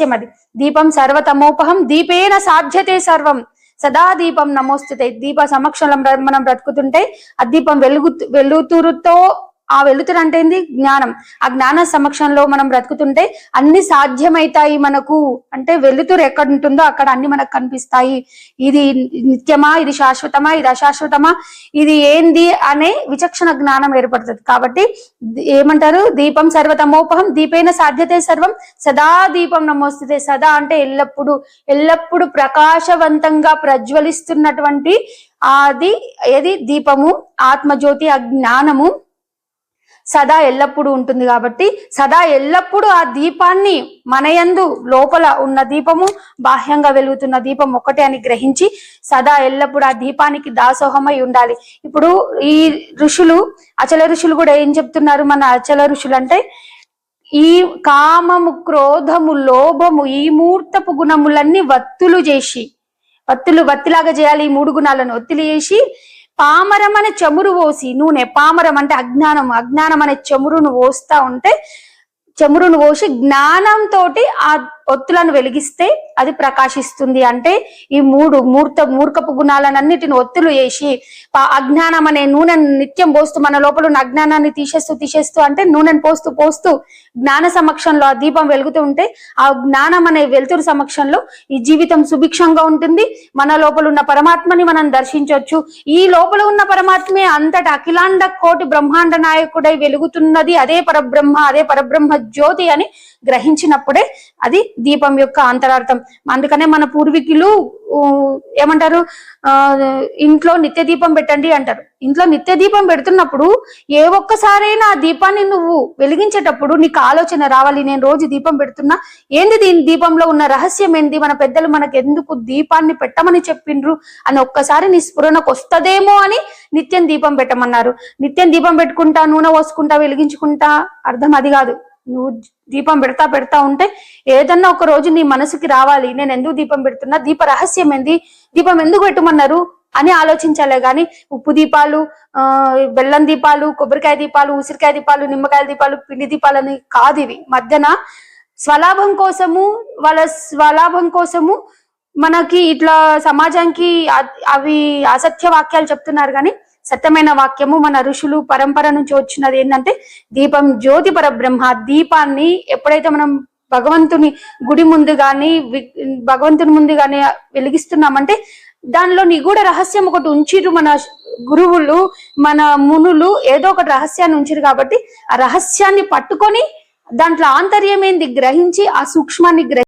రహస్యం అది దీపం సర్వతమోపహం దీపేన సాధ్యతే సర్వం. సదా దీపం నమోస్తుతే దీప సమక్షంలో మనం బ్రతుకుతుంటే ఆ దీపం వెలుగు వెలుతురుతో ఆ వెలుతురు అంటే ఏంది జ్ఞానం. ఆ జ్ఞాన సమక్షంలో మనం బ్రతుకుతుంటే అన్ని సాధ్యమైతాయి మనకు. అంటే వెలుతురు ఎక్కడ ఉంటుందో అక్కడ అన్ని మనకు కనిపిస్తాయి. ఇది నిత్యమా? ఇది శాశ్వతమా? ఇది అశాశ్వతమా? ఇది ఏంది? అనే విచక్షణ జ్ఞానం ఏర్పడుతుంది. కాబట్టి ఏమంటారు? దీపం సర్వతమోపహం దీపైన సాధ్యతే సర్వం సదా దీపం నమోస్తుతే సదా అంటే ఎల్లప్పుడు ఎల్లప్పుడు ప్రకాశవంతంగా ప్రజ్వలిస్తున్నటువంటి అది ఏది? దీపము ఆత్మజ్యోతి ఆ జ్ఞానము. సదా ఎల్లప్పుడూ ఉంటుంది కాబట్టి సదా ఎల్లప్పుడూ ఆ దీపాన్ని మనయందు లోపల ఉన్న దీపము బాహ్యంగా వెలుగుతున్న దీపం ఒకటే అని గ్రహించి సదా ఎల్లప్పుడూ ఆ దీపానికి దాసోహమై ఉండాలి. ఇప్పుడు ఈ ఋషులు అచల ఋషులు కూడా ఏం చెప్తున్నారు మన అచల ఋషులు అంటే ఈ కామము క్రోధము లోభము ఈ మూర్తపు గుణములన్నీ వత్తులు చేసి వత్తులు వత్తిలాగా చేయాలి ఈ మూడు గుణాలను. ఒత్తిలి చేసి పామరం అనే చమురు పోసి నూనె పామరం అంటే అజ్ఞానం అజ్ఞానం అనే చమురును పోస్తా ఉంటే చమురును పోసి జ్ఞానంతో ఆ ఒత్తులను వెలిగిస్తే అది ప్రకాశిస్తుంది. అంటే ఈ మూడు మూర్త మూర్ఖపు గుణాలన్నిటిని ఒత్తులు వేసి అజ్ఞానం అనే నూనెను నిత్యం పోస్తూ మన లోపల ఉన్న అజ్ఞానాన్ని తీసేస్తూ తీసేస్తూ అంటే నూనెను పోస్తూ పోస్తూ జ్ఞాన సమక్షంలో ఆ దీపం వెలుగుతూ ఉంటే ఆ జ్ఞానం అనే వెలుతురు సమక్షంలో ఈ జీవితం సుభిక్షంగా ఉంటుంది. మన లోపల ఉన్న పరమాత్మని మనం దర్శించవచ్చు ఈ లోపల ఉన్న పరమాత్మే అంతటా అఖిలాండ కోటి బ్రహ్మాండ నాయకుడై వెలుగుతున్నది. అదే పరబ్రహ్మ అదే పరబ్రహ్మ జ్యోతి అని గ్రహించినప్పుడే అది దీపం యొక్క అంతరార్థం. అందుకనే మన పూర్వీకులు ఏమంటారు? ఇంట్లో నిత్య దీపం పెట్టండి అంటారు. ఇంట్లో నిత్య దీపం పెడుతున్నప్పుడు ఏ ఒక్కసారైనా ఆ దీపాన్ని నువ్వు వెలిగించేటప్పుడు నీకు ఆలోచన రావాలి నేను రోజు దీపం పెడుతున్నా. ఏంది దీని దీపంలో ఉన్న రహస్యం ఏంది? మన పెద్దలు మనకు ఎందుకు దీపాన్ని పెట్టమని చెప్పిండ్రు? అని ఒక్కసారి నీ స్ఫురణకు వస్తదేమో అని నిత్యం దీపం పెట్టమన్నారు. నిత్యం దీపం పెట్టుకుంటా నూనె పోసుకుంటా వెలిగించుకుంటా అర్థం అది కాదు. నువ్వు దీపం పెడతా పెడతా ఉంటే ఏదన్నా ఒక రోజు నీ మనసుకి రావాలి. నేను ఎందుకు దీపం పెడుతున్నా? దీప రహస్యం ఏంది? దీపం ఎందుకు పెట్టమన్నారు? అని ఆలోచించాలే గాని ఉప్పు దీపాలు ఆ బెల్లం దీపాలు కొబ్బరికాయ దీపాలు ఉసిరికాయ దీపాలు నిమ్మకాయ దీపాలు పిండి దీపాలని కాదు ఇవి. మధ్యన స్వలాభం కోసము వాళ్ళ స్వలాభం కోసము మనకి ఇట్లా సమాజానికి అవి అసత్య వాక్యాలు చెప్తున్నారు కానీ సత్యమైన వాక్యము మన ఋషులు పరంపర నుంచి వచ్చినది ఏంటంటే దీపం జ్యోతి పరబ్రహ్మ దీపాన్ని ఎప్పుడైతే మనం భగవంతుని గుడి ముందు గాని భగవంతుని ముందు గాని వెలిగిస్తున్నామంటే దానిలో నిగూఢ రహస్యం ఒకటి ఉంచిరు మన గురువులు మన మునులు ఏదో ఒకటి రహస్యాన్ని ఉంచిరు కాబట్టి ఆ రహస్యాన్ని పట్టుకొని దాంట్లో ఆంతర్యం ఏంది గ్రహించి ఆ సూక్ష్మాన్ని గ్రహి